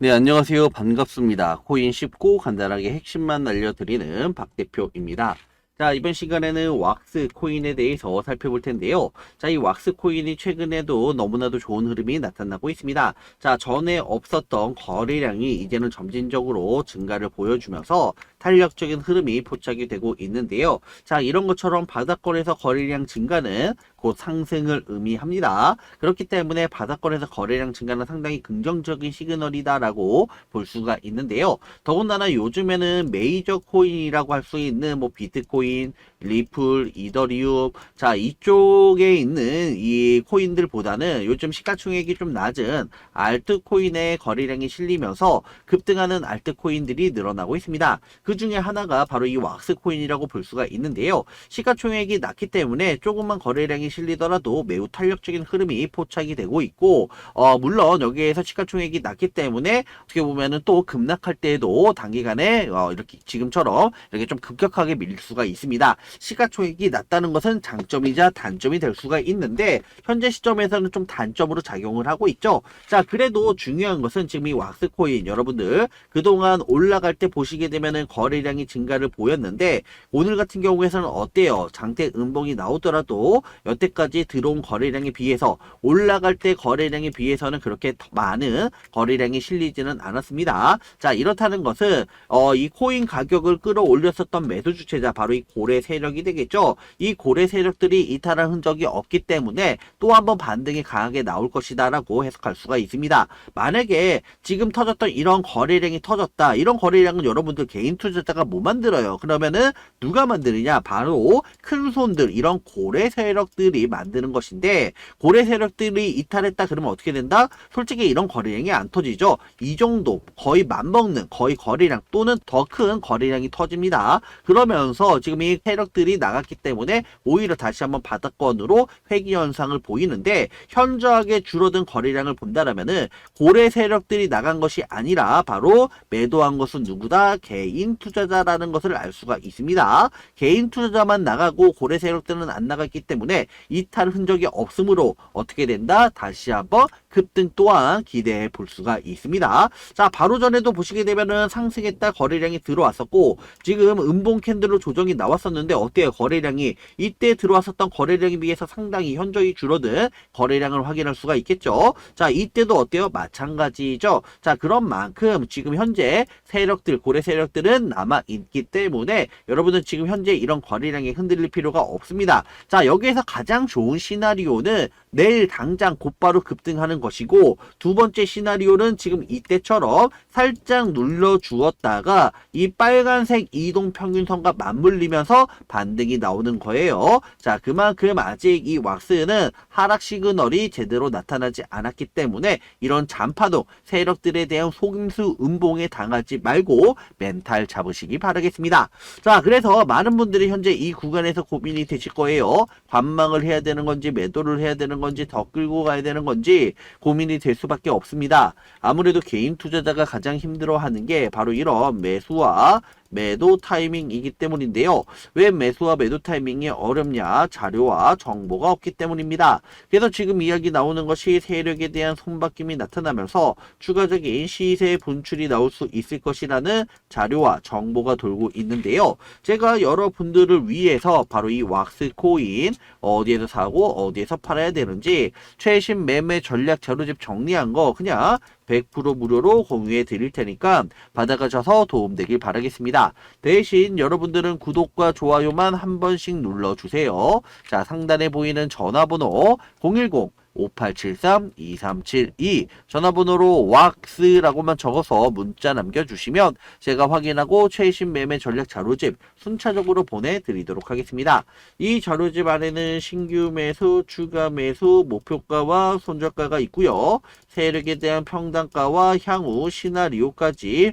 네, 안녕하세요. 반갑습니다. 코인 쉽고 간단하게 핵심만 알려드리는 박 대표입니다. 자, 이번 시간에는 왁스 코인에 대해서 살펴볼 텐데요. 자, 이 왁스 코인이 최근에도 너무나도 좋은 흐름이 나타나고 있습니다. 자, 전에 없었던 거래량이 이제는 점진적으로 증가를 보여주면서 탄력적인 흐름이 포착이 되고 있는데요. 자, 이런 것처럼 바닥권에서 거래량 증가는 곧 상승을 의미합니다. 그렇기 때문에 바닥권에서 거래량 증가는 상당히 긍정적인 시그널이다라고 볼 수가 있는데요. 더군다나 요즘에는 메이저 코인이라고 할 수 있는 뭐 비트코인, 리플, 이더리움, 자 이쪽에 있는 이 코인들보다는 요즘 시가총액이 좀 낮은 알트코인의 거래량이 실리면서 급등하는 알트코인들이 늘어나고 있습니다. 그 중에 하나가 바로 이 왁스코인이라고 볼 수가 있는데요. 시가총액이 낮기 때문에 조금만 거래량이 실리더라도 매우 탄력적인 흐름이 포착이 되고 있고 어, 물론 여기에서 시가총액이 낮기 때문에 어떻게 보면은 또 급락할 때에도 단기간에 어, 이렇게 지금처럼 이렇게 좀 급격하게 밀릴 수가 있습니다. 시가총액이 낮다는 것은 장점이자 단점이 될 수가 있는데 현재 시점에서는 좀 단점으로 작용을 하고 있죠. 자, 그래도 중요한 것은 지금 이 왁스코인 여러분들 그동안 올라갈 때 보시게 되면은 거래량이 증가를 보였는데 오늘 같은 경우에서는 어때요? 장대 음봉이 나오더라도 여태까지 들어온 거래량에 비해서 올라갈 때 거래량에 비해서는 그렇게 더 많은 거래량이 실리지는 않았습니다. 자, 이렇다는 것은 어, 이 코인 가격을 끌어올렸었던 매수 주체자 바로 이 고래 세력이 되겠죠. 이 고래 세력들이 이탈한 흔적이 없기 때문에 또 한 번 반등이 강하게 나올 것이다 라고 해석할 수가 있습니다. 만약에 지금 터졌던 이런 거래량이 터졌다. 이런 거래량은 여러분들 개인 투자자가 못 만들어요. 그러면은 누가 만드느냐? 바로 큰 손들 이런 고래 세력들 이 만드는 것인데 고래 세력들이 이탈했다 그러면 어떻게 된다? 솔직히 이런 거래량이 안 터지죠. 이 정도 거의 맞먹는 거의 거래량 또는 더 큰 거래량이 터집니다. 그러면서 지금 이 세력들이 나갔기 때문에 오히려 다시 한번 바닥권으로 회귀 현상을 보이는데 현저하게 줄어든 거래량을 본다라면은 고래 세력들이 나간 것이 아니라 바로 매도한 것은 누구다? 개인 투자자라는 것을 알 수가 있습니다. 개인 투자자만 나가고 고래 세력들은 안 나갔기 때문에 이탈 흔적이 없으므로 어떻게 된다? 다시 한번 급등 또한 기대해 볼 수가 있습니다. 자, 바로 전에도 보시게 되면은 상승했다 거래량이 들어왔었고 지금 음봉 캔들로 조정이 나왔었는데 어때요? 거래량이 이때 들어왔었던 거래량에 비해서 상당히 현저히 줄어든 거래량을 확인할 수가 있겠죠. 자, 이때도 어때요? 마찬가지죠. 자, 그런 만큼 지금 현재 세력들, 고래 세력들은 남아 있기 때문에 여러분은 지금 현재 이런 거래량이 흔들릴 필요가 없습니다. 자, 여기에서 가장 좋은 시나리오는 내일 당장 곧바로 급등하는 것이고 두 번째 시나리오는 지금 이때처럼 살짝 눌러 주었다가 이 빨간색 이동 평균선과 맞물리면서 반등이 나오는 거예요. 자, 그만큼 아직 이 왁스는 하락 시그널이 제대로 나타나지 않았기 때문에 이런 잔파동 세력들에 대한 속임수 음봉에 당하지 말고 멘탈 잡으시기 바라겠습니다. 자, 그래서 많은 분들이 현재 이 구간에서 고민이 되실 거예요. 관망을 해야 되는 건지 매도를 해야 되는 건지 더 끌고 가야 되는 건지 고민이 될 수밖에 없습니다. 아무래도 개인 투자자가 가장 힘들어하는 게 바로 이런 매수와 매도 타이밍이기 때문인데요. 왜 매수와 매도 타이밍이 어렵냐? 자료와 정보가 없기 때문입니다. 그래서 지금 이야기 나오는 것이 세력에 대한 손바뀜이 나타나면서 추가적인 시세 분출이 나올 수 있을 것이라는 자료와 정보가 돌고 있는데요. 제가 여러분들을 위해서 바로 이 왁스 코인 어디에서 사고 어디에서 팔아야 되는지 최신 매매 전략 자료집 정리한 거 그냥 100% 무료로 공유해 드릴 테니까 받아가셔서 도움되길 바라겠 습니다. 대신 여러분들은 구독과 좋아요만 한 번씩 눌러주세요. 자, 상단에 보이는 전화번호 010 5873-2372 전화번호로 왁스라고만 적어서 문자 남겨주시면 제가 확인하고 최신 매매 전략 자료집 순차적으로 보내드리도록 하겠습니다. 이 자료집 안에는 신규 매수, 추가 매수, 목표가와 손절가가 있고요. 세력에 대한 평단가와 향후 시나리오까지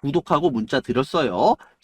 구독하고 문자 드렸어요.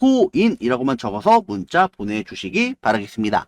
코인이라고만 적어서 문자 보내주시기 바라겠습니다.